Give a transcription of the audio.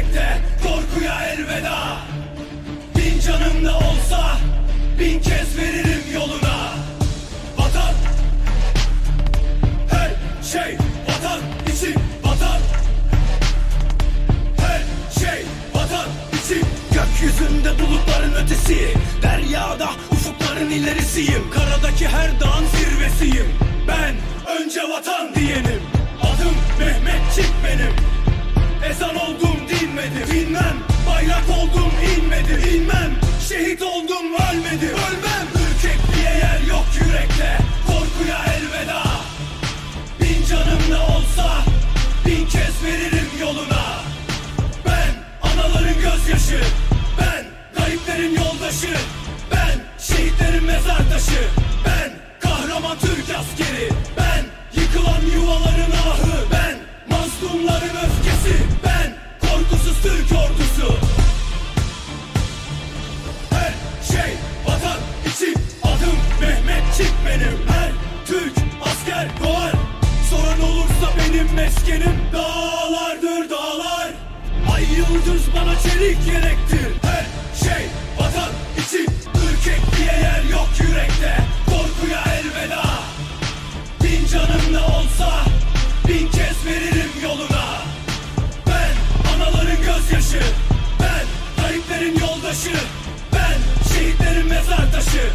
yürekte Korkuya elveda. Bin canım da olsa Bin kez veririm yoluna. Vatan Her şey vatan için vatan. Her şey vatan için. Gökyüzünde bulutların ötesi Deryada ufukların ilerisiyim. Karadaki her dağın zirvesiyim. Ben önce vatan diyenim oldum dinmedim Dinmem bayrak oldum inmedim İnmem şehit oldum ölmedim Ölmem. Ürkekliğe yer yok yürekte. Korkuya elveda. Bin canım da olsa Bin kez veririm yoluna. Ben anaların gözyaşı Ben gariplerin yoldaşı Ben şehitlerin mezar taşı Ben kahraman Türk askeri Ben yıkılan yuvaların ahı Ben mazlumların öfkesi Ben Benim meskenim dağlardır dağlar. Ay yıldız bana çelik gerektir Her şey vatan için. Ürkek diye yer yok yürekte. Korkuya elveda. Bin canım da olsa Bin kez veririm yoluna. Ben anaların gözyaşı. Ben gariplerin yoldaşı. Ben şehitlerin mezar taşı.